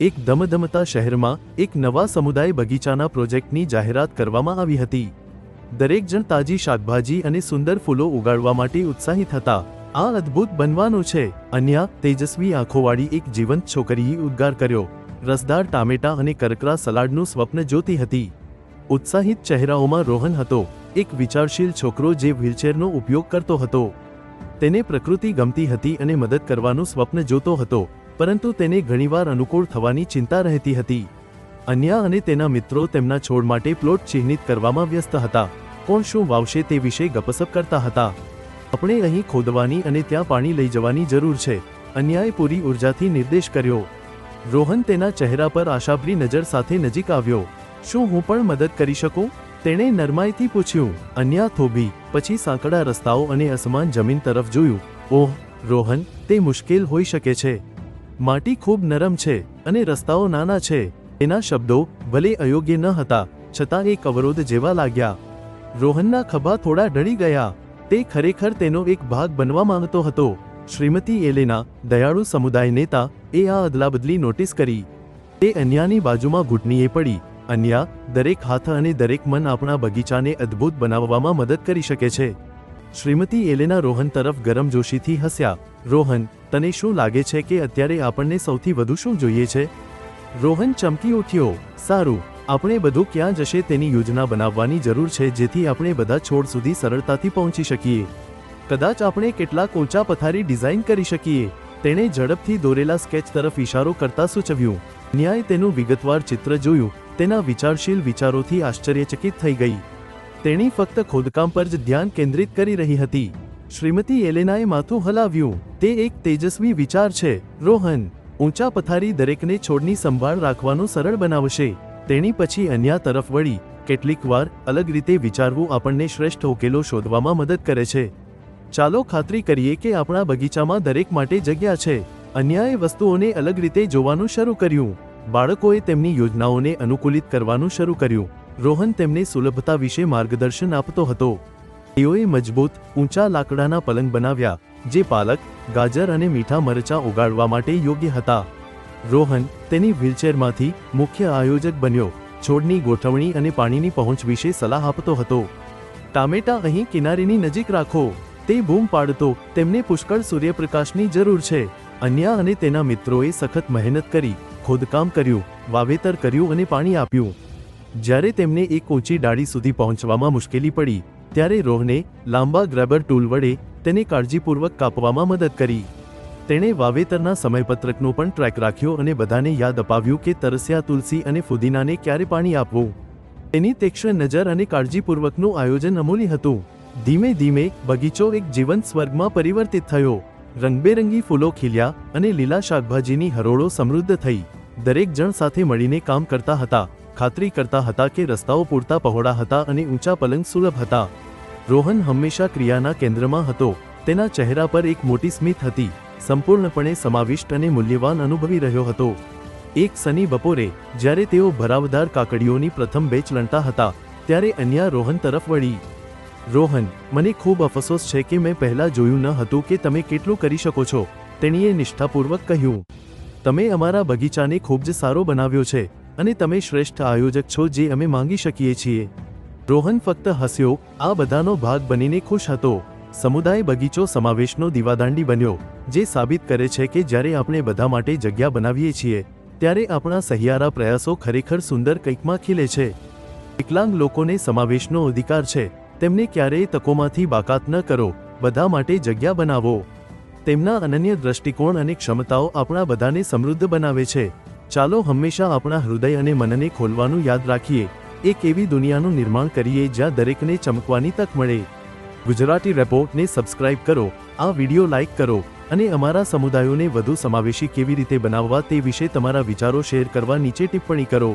એક દમદમતા શહેરમાં એક નવા સમુદાય બગીચાના પ્રોજેક્ટની જાહેરાત કરવામાં આવી હતી. દરેક જણ તાજી શાકભાજી અને સુંદર ફૂલો ઉગાડવા માટે ઉત્સાહિત હતા. આ અદ્ભુત બનવાનું છે. અન્યા તેજસ્વી આંખોવાળી એક જીવંત છોકરીએ ઉદ્ગાર કર્યો. રસદાર ટામેટા અને કરકરા સલાડનું સ્વપ્ન જોતી હતી. ઉત્સાહિત ચહેરાઓમાં રોહન હતો. એક વિચારશીલ છોકરો જે વ્હીલચેરનો ઉપયોગ કરતો હતો. તેને પ્રકૃતિ ગમતી હતી અને મદદ કરવાનું સ્વપ્ન જોતો હતો. પરંતુ તેને ઘણીવાર અનુકૂળ થવાની ચિંતા રહેતી હતી. અન્ય અને તેના મિત્રો તેમના છોડ માટે પ્લોટ ચિહ્નિત કરવામાં વ્યસ્ત હતા. કોણ શું વાવશે તે વિશે ગપસપ કરતા હતા. આપણે અહીં ખોદવાની અને ત્યાં પાણી લઈ જવાની જરૂર છે, અન્યાએ પૂરી ઉર્જાથી નિર્દેશ કર્યો. રોહન તેના ચહેરા પર આશાભરી નજર સાથે નજીક આવ્યો. શું હું પણ મદદ કરી શકું? તેણે નરમાઈથી પૂછ્યું. અન્યા થોભી, પછી સાંકડા રસ્તાઓ અને અસમાન જમીન તરફ જોયું. ઓહ, રોહન, તે મુશ્કેલ હોઈ શકે છે. માટી ખૂબ નરમ છે અને રસ્તાઓ નાના છે. એના શબ્દો ભલે અયોગ્ય ન હતા, છતાં એક અવરોધ જેવા લાગ્યા. રોહનના ખભા થોડા ઢળી ગયા. તે ખરેખર તેનો એક ભાગ બનવા માંગતો હતો. શ્રીમતી એલેના દયાળુ સમુદાય નેતા એ આ અદલાબદલી નોટિસ કરી. તે અન્યાની બાજુમાં ઘૂંટણીએ પડી. અન્યા દરેક હાથ અને દરેક મન આપણા બગીચાને અદ્ભુત બનાવવામાં મદદ કરી શકે છે. શ્રીમતી એલેના રોહન તરફ ગરમજોશીથી હસ્યા. રોહન, તને શું લાગે છે કે અત્યારે આપણને સૌથી વધુ શું જોઈએ છે? રોહન ચમકી ઉઠ્યો. સારું, આપણે બધું ક્યાં જશે તેની યોજના બનાવવાની જરૂર છે જેથી આપણે બધા છોડ સુધી સરળતાથી પહોંચી શકીએ. કદાચ આપણે કેટલાક ઓછા પથારી ડિઝાઇન કરી શકીએ. તેણે ઝડપથી દોરેલા સ્કેચ તરફ ઇશારો કરતા સૂચવ્યું. ન્યાય તેનું વિગતવાર ચિત્ર જોયું. તેના વિચારશીલ વિચારોથી આશ્ચર્યચકિત થઈ ગઈ. તેણી ફક્ત ખોદકામ પર જ ધ્યાન કેન્દ્રિત કરી રહી હતી. શ્રીમતી એલેનાએ માથું હલાવ્યું. તે એક તેજસ્વી વિચાર છે. રોહન, ઊંચા પથારી દરેકને છોડની સંભાળ રાખવાનું સરળ બનાવશે. તેણી પછી અન્યા તરફ વળી. કેટલીક વાર અલગ રીતે વિચારવું આપણને શ્રેષ્ઠ ઉકેલો શોધવામાં મદદ કરે છે. ચાલો ખાતરી કરીએ કે આપણા બગીચામાં દરેક માટે જગ્યા છે. અન્યાએ વસ્તુઓને અલગ રીતે જોવાનું શરૂ કર્યું. બાળકોએ તેમની યોજનાઓને અનુકૂલિત કરવાનું શરૂ કર્યું. રોહન તેમને સુલભતા વિશે માર્ગદર્શન આપતો હતો. તેઓએ મજબૂત, ઊંચા લાકડાના પલંગ બનાવ્યા, જે પાલક, ગાજર અને મીઠા મરચાં ઉગાડવા માટે યોગ્ય હતા. રોહન તેની વ્હીલચેરમાંથી મુખ્ય આયોજક બન્યો, છોડની ગોઠવણી અને પાણીની પહોંચ વિશે સલાહ આપતો હતો. ટામેટા અહીં કિનારીની નજીક રાખો, તે બૂમ પાડતો તેમને પુષ્કળ સૂર્યપ્રકાશની જરૂર છે. અન્ય અને તેના મિત્રોએ સખત મહેનત કરી, ખોદકામ કર્યું, વાવેતર કર્યું અને પાણી આપ્યું. જ્યારે તેમને એક ઓછી ડાળી સુધી પહોંચવામાં મુશ્કેલી પડી, ત્યારે રોહને લાંબા ગ્રેબર ટૂલ વડે તેને કાળજીપૂર્વક કાપવામાં મદદ કરી. તેણે વાવેતરના સમયપત્રકનો પણ ટ્રેક રાખ્યો અને બધાને યાદ અપાવ્યું કે તરસ્યા તુલસી અને ફુદીનાને ક્યારે પાણી આપવું. તેની તીક્ષ્ણ નજર અને કાળજીપૂર્વકનું આયોજન અમૂલ્ય હતું. ધીમે ધીમે બગીચો એક જીવંત સ્વર્ગમાં પરિવર્તિત થયો. રંગબેરંગી ફૂલો ખીલ્યા અને લીલા શાકભાજીની હરોળો સમૃદ્ધ થઈ. દરેક જણ સાથે મળીને કામ કરતા હતા. ખાતરી કરતા હતા કે રસ્તાઓ પૂરતા પહોળા હતા અને ઊંચા પલંગ સુલભ હતા. રોહન હંમેશા ક્રિયાના કેન્દ્રમાં હતો. તેના ચહેરા પર એક મોટી સ્મિત હતી. સંપૂર્ણપણે સમાવિષ્ટ અને મૂલ્યવાન અનુભવી રહ્યો હતો. એક સની બપોરે, જ્યારે તેઓ ભરાવદાર કાકડીઓની પ્રથમ બેચ લણતા હતા, ત્યારે અન્યા રોહન તરફ વળી. રોહન, મને ખૂબ અફસોસ છે કે મેં પહેલાં જોયું ન હતું કે તમે કેટલું કરી શકો છો, તેણીએ નિષ્ઠાપૂર્વક કહ્યું. તમે અમારા બગીચાને ખૂબ જ સારો બનાવ્યો છે. અને તમે શ્રેષ્ઠ આયોજક છો જે અમે માંગી શકીએ છીએ. રોહન ફક્ત હસ્યો, આ બધાનો ભાગ બનીને ખુશ હતો. સમુદાય બગીચો સમાવેશનો દીવાદાંડી બન્યો, જે સાબિત કરે છે કે જ્યારે આપણે બધા માટે જગ્યા બનાવીએ છીએ, ત્યારે આપણા સહિયારા પ્રયાસો ખરેખર સુંદર કંઈકમાં ખીલે છે. વિકલાંગ લોકોને સમાવેશનો અધિકાર છે, તેમને ક્યારેય તકોમાંથી બાકાત ન કરો, બધા માટે જગ્યા બનાવો. તેમના અનન્ય દ્રષ્ટિકોણ અને ક્ષમતાઓ આપણા બધાને સમૃદ્ધ બનાવે છે. ચાલો હંમેશા આપણા હૃદય અને મનને ખોલવાનું યાદ રાખીએ. એક એવી દુનિયાનું નિર્માણ કરીએ જ્યાં દરેકને ચમકવાની તક મળે. ગુજરાતી રેપોર્ટને સબસ્ક્રાઇબ કરો, આ વિડિયો લાઇક કરો અને અમારા સમુદાયોને વધુ સમાવેશી કેવી રીતે બનાવવા તે વિશે તમારા વિચારો શેર કરવા નીચે ટિપ્પણી કરો.